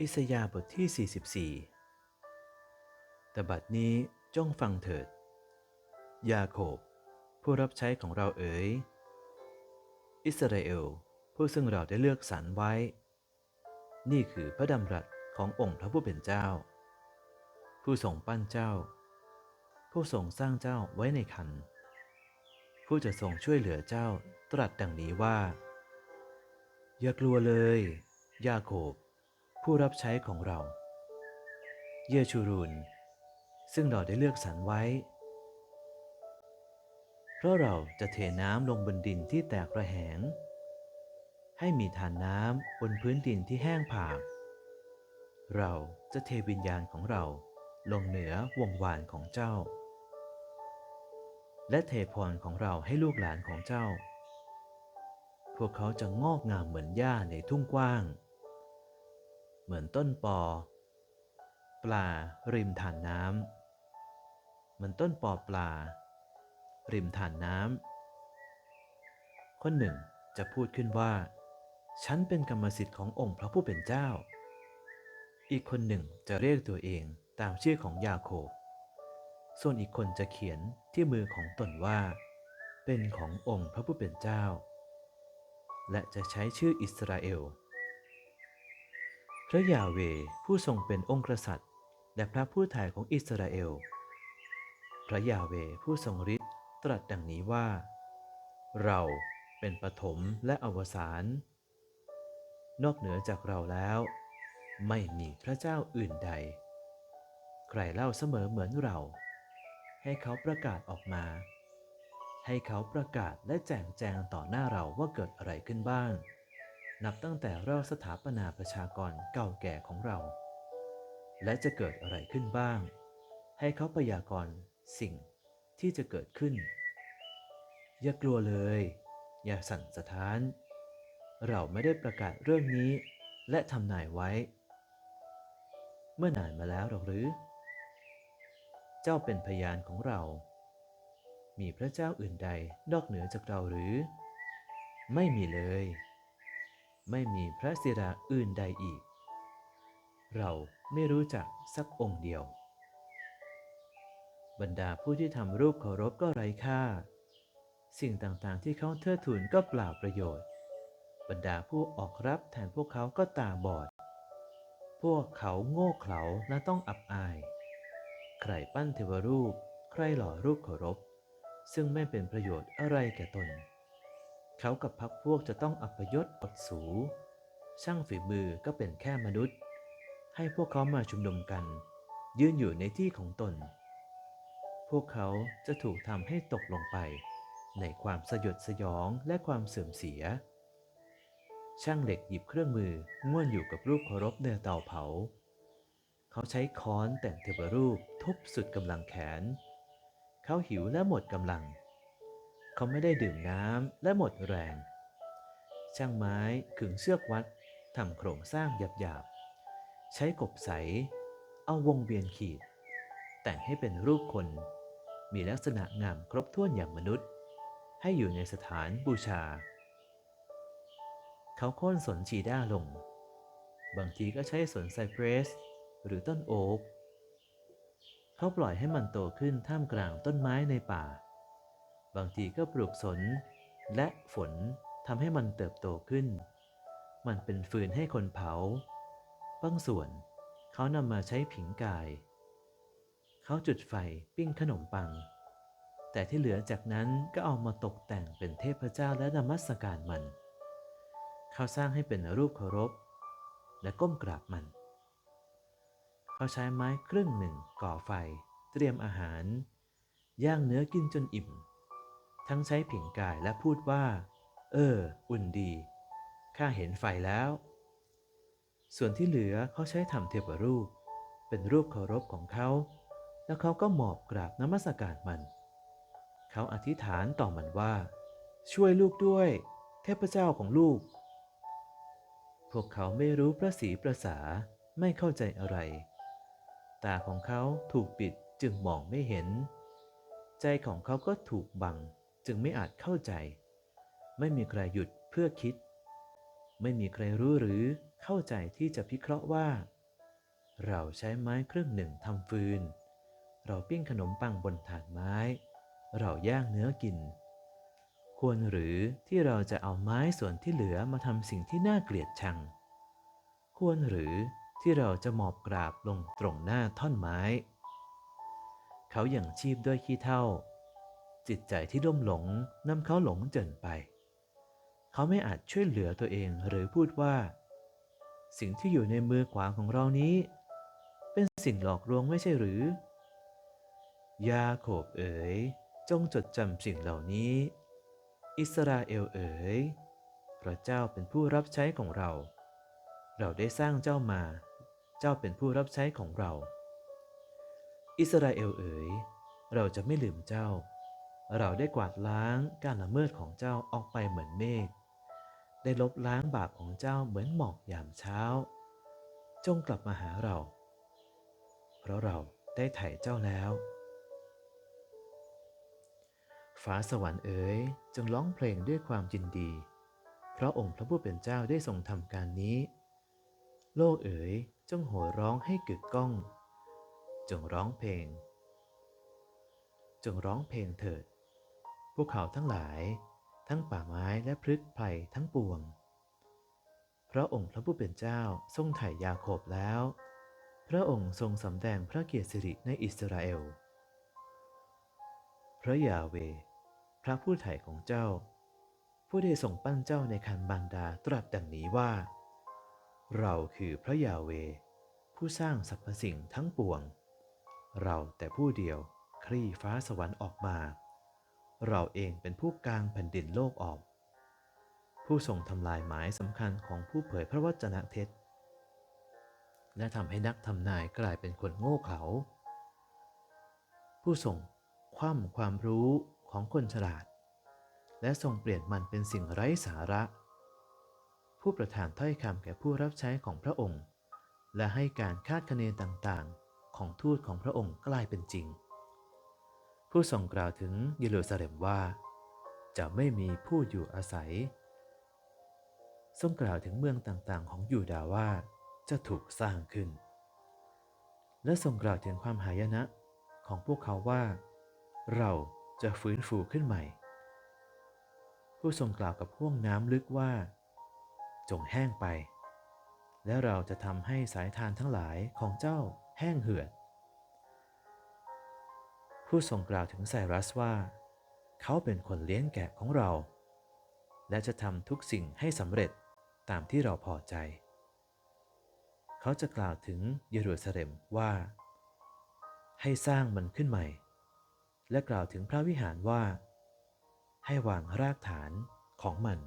อิสยาบทที่ 44 แต่บัดนี้จงฟังเถิด ยาโคบ ผู้รับใช้ของเราเอ๋ย อิสราเอล ผู้ซึ่งเราได้เลือกสรรไว้ นี่คือพระดำรัสขององค์พระผู้เป็นเจ้า ผู้ทรงปั้นเจ้า ผู้ทรงสร้างเจ้าไว้ในคัน ผู้จะทรงช่วยเหลือเจ้าตรัสดังนี้ว่า อย่ากลัวเลย ยาโคบ ผู้รับใช้ของเรา เยชูรูนซึ่งเราได้เลือกสรรไว้ เพราะเราจะเทน้ำลงบนดินที่แตกระแหง ให้มีทานน้ำบนพื้นดินที่แห้งผาก เราจะเทวิญญาณของเราลงเหนือวงวานของเจ้า และเทพรของเราให้ลูกหลานของเจ้า พวกเขาจะงอกงามเหมือนหญ้าในทุ่งกว้าง เหมือนต้นปอ ปลาริมฐานน้ำเหมือนต้นปอปลา ริมฐานน้ำคนหนึ่งจะพูดขึ้นว่า ฉันเป็นกรรมสิทธิ์ขององค์พระผู้เป็นเจ้า อีกคนหนึ่งจะเรียกตัวเองตามชื่อของยาโคบส่วนอีกคนจะเขียนที่มือของตนว่า เป็นขององค์พระผู้เป็นเจ้า และจะใช้ชื่ออิสราเอล ระยาเวผู้ทรงเป็นองค์กษัตริย์ และพระผู้ถ่ายของอิสราเอล พระยาเวผู้ทรงฤทธิ์ตรัสดังนี้ว่า เราเป็นปฐมและอวสาน นอกเหนือจากเราแล้ว ไม่มีพระเจ้าอื่นใด ใครเล่าเสมอเหมือนเรา ให้เขาประกาศออกมา ให้เขาประกาศและแจงแจงต่อหน้าเราว่าเกิดอะไรขึ้นบ้าง นับตั้งแต่เราสถาปนาประชากรเก่าแก่ของเรา และจะเกิดอะไรขึ้นบ้าง ให้เขาพยากรณ์สิ่งที่จะเกิดขึ้น อย่ากลัวเลย อย่าสั่นสะท้าน เราไม่ได้ประกาศเรื่องนี้ และทำนายไว้ เมื่อนานมาแล้วหรอกหรือ เจ้าเป็นพยานของเรา มีพระเจ้าอื่นใดนอกเหนือจากเราหรือ ไม่มีเลย ไม่มีพระศิราอื่นใดอีก เราไม่รู้จักสักองค์เดียว บรรดาผู้ที่ทำรูปเคารพก็ไร้ค่า สิ่งต่างๆที่เขาเทิดทูนก็เปล่าประโยชน์ บรรดาผู้ออกรับแทนพวกเขาก็ตาบอด พวกเขาโง่เขลาและต้องอับอาย ใครปั้นเทวรูป ใครหล่อรูปเคารพ ซึ่งไม่เป็นประโยชน์อะไรแก่ตน เขากับพักพวกจะต้องอัปยศอดสู ช่างฝีมือก็เป็นแค่มนุษย์ ให้พวกเขามาชุมนุมกัน ยืนอยู่ในที่ของตน พวกเขาจะถูกทำให้ตกลงไป ในความสยดสยองและความเสื่อมเสีย ช่างเหล็กหยิบเครื่องมือง่วนอยู่กับรูปเคารพในเตาเผา เขาใช้ค้อนแต่งเทวรูปทุบสุดกำลังแขน เขาหิวและหมดกำลัง เขาไม่ได้ดื่มน้ำและหมดแรง ช่างไม้ขึงเชือกวัดทำโครงสร้างหยาบๆ ใช้กบใส เอาวงเวียนขีด แต่งให้เป็นรูปคน มีลักษณะงามครบถ้วนอย่างมนุษย์ ให้อยู่ในสถานบูชา เขาโค่นสนชีด้าลง บางทีก็ใช้สนไซเปรส หรือต้นโอ๊กเขาปล่อยให้มันโตขึ้นท่ามกลางต้นไม้ในป่า บางทีก็ปลูกสน และฝนทำให้มันเติบโตขึ้น มันเป็นฟืนให้คนเผา บางส่วนเขานำมาใช้ผิงกาย เขาจุดไฟปิ้งขนมปัง แต่ที่เหลือจากนั้นก็เอามาตกแต่งเป็นเทพเจ้าและนมัสการมัน เขาสร้างให้เป็นรูปเคารพ และก้มกราบมัน เขาใช้ไม้ครึ่งหนึ่งก่อไฟ เตรียมอาหาร ย่างเนื้อกินจนอิ่ม ทั้งใช้ผิงกายและพูดว่า เออ อุ่นดี ข้าเห็นไฟแล้ว ส่วนที่เหลือเขาใช้ทำเทวรูป เป็นรูปเคารพของเขา แล้วเขาก็หมอบกราบนมัสการมัน เขาอธิษฐานต่อมันว่า ช่วยลูกด้วย เทพเจ้าของลูก พวกเขาไม่รู้พระศรีประสาไม่เข้าใจอะไร ตาของเขาถูกปิดจึงมองไม่เห็น ใจของเขาก็ถูกบัง จึงไม่อาจเข้าใจ ไม่มีใครหยุดเพื่อคิด ไม่มีใครรู้หรือเข้าใจที่จะพิเคราะห์ว่า เราใช้ไม้ครึ่งหนึ่งทำฟืน เราปิ้งขนมปังบนถาดไม้ เราย่างเนื้อกิน ควรหรือที่เราจะเอาไม้ส่วนที่เหลือมาทำสิ่งที่น่าเกลียดชัง ควรหรือที่เราจะหมอบกราบลงตรงหน้าท่อนไม้ เขาอย่างชีพด้วยขี้เท่า จิตใจที่ล่มหลงนำเขาหลงเจินไป เขาไม่อาจช่วยเหลือตัวเองหรือพูดว่า สิ่งที่อยู่ในมือขวาของเรานี้ เป็นสิ่งหลอกลวงไม่ใช่หรือยาโคบเอ๋ย จงจดจำสิ่งเหล่านี้ อิสราเอลเอ๋ยพระเจ้าเป็นผู้รับใช้ของเรา เราได้สร้างเจ้ามา เจ้าเป็นผู้รับใช้ของเรา อิสราเอลเอ๋ย เราจะไม่ลืมเจ้า เราได้กวาดล้างการละเมิดของเจ้าออกไปเหมือนเมฆ ได้ลบล้างบาปของเจ้าเหมือนหมอกยามเช้า จงกลับมาหาเรา เพราะเราได้ไถ่เจ้าแล้ว ฟ้าสวรรค์เอ๋ยจงร้องเพลงด้วยความยินดี เพราะองค์พระผู้เป็นเจ้าได้ทรงทำการนี้ โลกเอ๋ยจงโห่ร้องให้กึกก้อง จงร้องเพลงจงร้องเพลงเถิด พวกเขาทั้งหลาย ทั้งป่าไม้และพฤกษ์ไผ่ทั้งปวง พระองค์พระผู้เป็นเจ้าทรงไถ่ยาโคบแล้ว พระองค์ทรงสำแดงพระเกียรติสิริในอิสราเอล พระยาเว พระผู้ไถ่ของเจ้า ผู้ได้ทรงปั้นเจ้าในคันบานดาตรัสดังนี้ว่า เราคือพระยาเว ผู้สร้างสรรพสิ่งทั้งปวง เราแต่ผู้เดียวคลี่ฟ้าสวรรค์ออกมา เราเองเป็นผู้กลางแผ่นดินโลกออก ผู้ทรงทำลายหมายสำคัญของผู้เผยพระวจนะเท็จ และทำให้นักทำนายกลายเป็นคนโง่เขลาผู้ทรงคว่ำความรู้ของคนฉลาด และทรงเปลี่ยนมันเป็นสิ่งไร้สาระ ผู้ประทานถ้อยคำแก่ผู้รับใช้ของพระองค์ และให้การคาดคะเนต่างๆ ของทูตของพระองค์กลายเป็นจริง ผู้ทรงกล่าวถึงเยรูซาเล็มว่า จะไม่มีผู้อยู่อาศัย ทรงกล่าวถึงเมืองต่างๆ ของยูดาห์ว่าจะถูกสร้างขึ้น และทรงกล่าวถึงความหายนะของพวกเขาว่า เราจะฟื้นฟูขึ้นใหม่ ผู้ทรงกล่าวกับห้วงน้ำลึกว่า จงแห้งไป และเราจะทำให้สายทานทั้งหลายของเจ้าแห้งเหือด ผู้ทรงกล่าวถึงไซรัสว่า เขาเป็นคนเลี้ยงแกะของเรา และจะทำทุกสิ่งให้สำเร็จตามที่เราพอใจ เขาจะกล่าวถึงเยรูซาเล็มว่า ให้สร้างมันขึ้นใหม่ และกล่าวถึงพระวิหารว่า ให้วางรากฐานของมัน